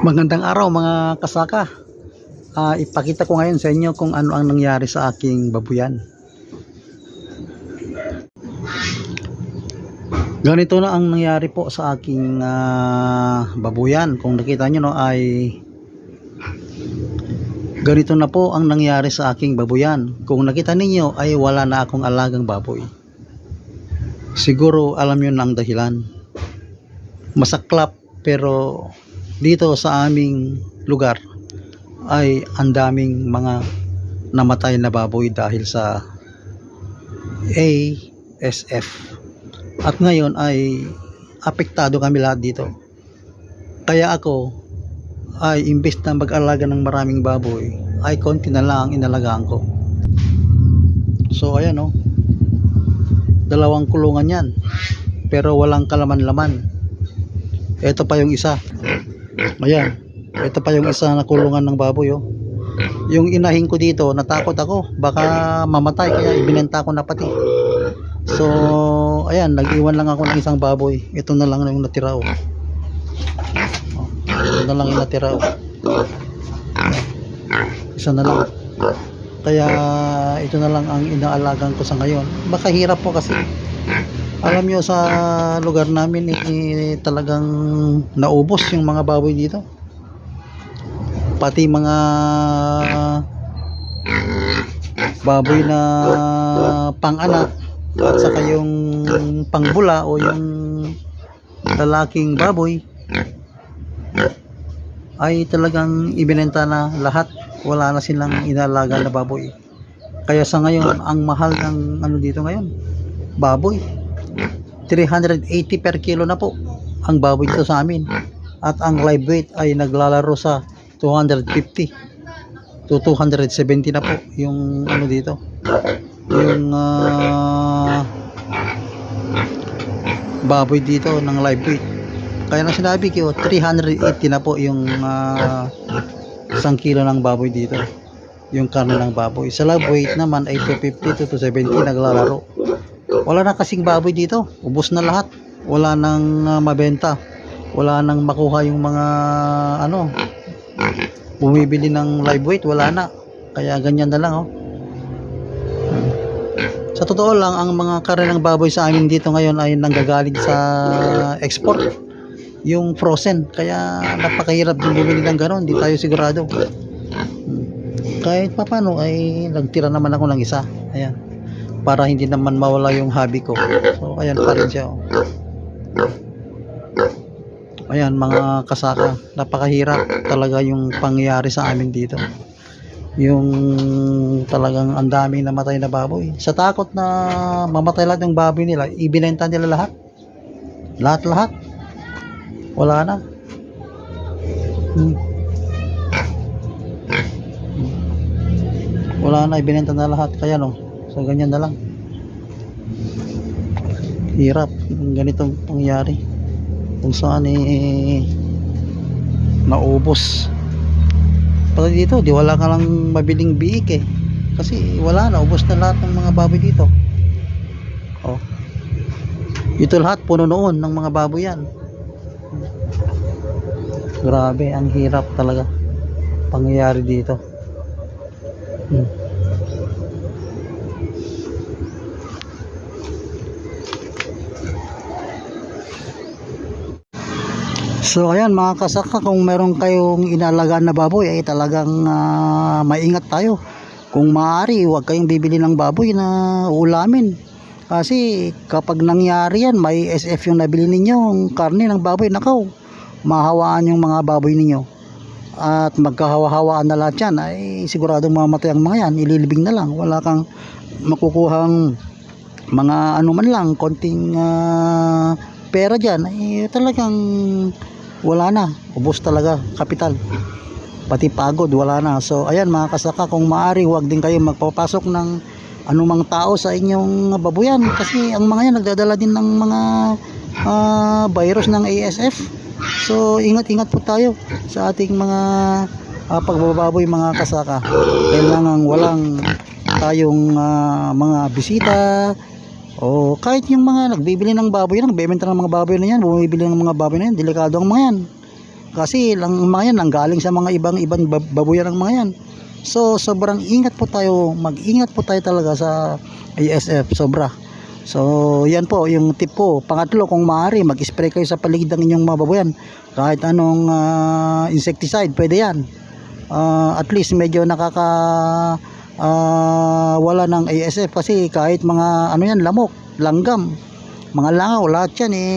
Magandang araw mga kasaka. Ah, ipakita ko ngayon sa inyo kung ano ang nangyari sa aking babuyan. Ganito na ang nangyari po sa aking ah, babuyan. Kung nakita nyo no ay ganito na po ang nangyari sa aking babuyan. Kung nakita ninyo ay wala na akong alagang baboy. Siguro alam yun ang dahilan. Masaklap pero dito sa aming lugar ay ang daming mga namatay na baboy dahil sa ASF at ngayon ay apektado kami lahat dito. Kaya ako ay imbes na mag-alaga ng maraming baboy ay konti na lang ang inalagaan ko. So ayan o dalawang kulungan yan pero walang kalaman-laman. Ito pa yung isa Ayan. Ito pa yung isa na kulungan ng baboy oh. Yung inahin ko dito, natakot ako. Baka mamatay kaya ibinenta ko na pati. So, ayan, nag-iwan lang ako ng isang baboy. Ito na lang yung natira oh. Ito na lang yung natira oh. Isa na lang. Kaya ito na lang ang inaalagan ko sa ngayon. Baka hirap po kasi alam nyo sa lugar namin eh, talagang naubos yung mga baboy dito. Pati mga baboy na pang-anak at saka yung pangbula o yung lalaking baboy ay talagang ibinenta na lahat. Wala na silang inalaga na baboy. Kaya sa ngayon ang mahal ng ano dito ngayon baboy 380 per kilo na po ang baboy dito sa amin. At ang live weight ay naglalaro sa 250 to 270 na po yung ano dito. Yung ah, baboy dito ng live weight. Kaya na sinabi ko 380 na po yung ah, isang kilo ng baboy dito. Yung karne ng baboy. Sa live weight naman ay 250 to 270 naglalaro wala na kasing baboy dito. Ubos na lahat. Wala nang ah, mabenta. Wala nang makuha yung mga ano bumibili ng live weight. Wala na. Kaya ganyan na lang oh. Sa totoo lang ang mga karne ng baboy sa amin dito ngayon ay nanggagaling sa export. Yung frozen. Kaya napakahirap din bumili ng ganon hindi tayo sigurado. Hmm. kahit papano ay nagtira naman ako ng isa. Ayan para hindi naman mawala yung hobby ko. So ayan pa rin siya oh. ayan mga kasaka napakahirap talaga yung pangyayari sa amin dito. Yung talagang ang daming namatay na baboy. Sa takot na mamatay lahat yung baboy nila ibinenta nila lahat. Lahat lahat wala na. Hmm. wala na ibinenta na lahat. Kaya no so ganyan na lang. Hirap yung ganitong pangyari. Kung saan eh naubos. Pati dito di wala ka lang mabiling biik eh. Kasi wala na ubos na lahat ng mga baboy dito. Oh. Ito lahat puno noon ng mga baboy yan. Grabe ang hirap talaga pangyayari dito. Hmm. So ayan mga kasaka kung meron kayong inalagaan na baboy ay talagang ah, maingat tayo. Kung maaari huwag kayong bibili ng baboy na ulamin. Kasi kapag nangyari yan may SF yung nabili ninyo yung karne ng baboy nakaw mahawaan yung mga baboy ninyo at magkahawa-hawaan na lahat yan ay siguradong mamatay ang mga yan ililibing na lang wala kang makukuhang mga ano man lang konting ah, pera dyan ay talagang wala na. Ubos talaga kapital. Pati pagod wala na. So ayan mga kasaka kung maari huwag din kayo magpapasok ng anumang tao sa inyong babuyan. Kasi ang mga yan nagdadala din ng mga ah, virus ng ASF so ingat-ingat po tayo sa ating mga ah, pagbababoy mga kasaka. Kailangan walang tayong ah, mga bisita o kahit yung mga nagbibili ng baboy nagbebenta ng mga baboy na yan, bumibili ng mga baboy na yan, delikado ang mga yan. Kasi lang mga yan, nanggaling sa mga ibang ibang bab- babuyan ng mga yan. So, sobrang ingat po tayo, mag-ingat po tayo talaga sa ASF, sobra. So, yan po yung tip ko. Pangatlo, kung maaari, mag-spray kayo sa paligid ng inyong mga babuyan. Kahit anong ah, insecticide, pwede yan. Ah, at least medyo nakaka ah, wala ng ASF kasi kahit mga ano yan, lamok, langgam, mga langaw, lahat yan eh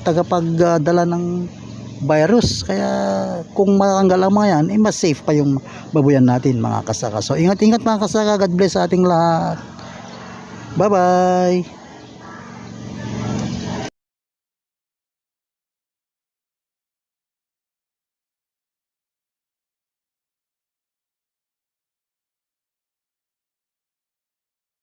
tagapagdala ng virus. Kaya kung matanggal ang mga yan, eh, mas safe pa yung babuyan natin mga kasaka. So ingat-ingat mga kasaka. God bless sa ating lahat. Bye-bye.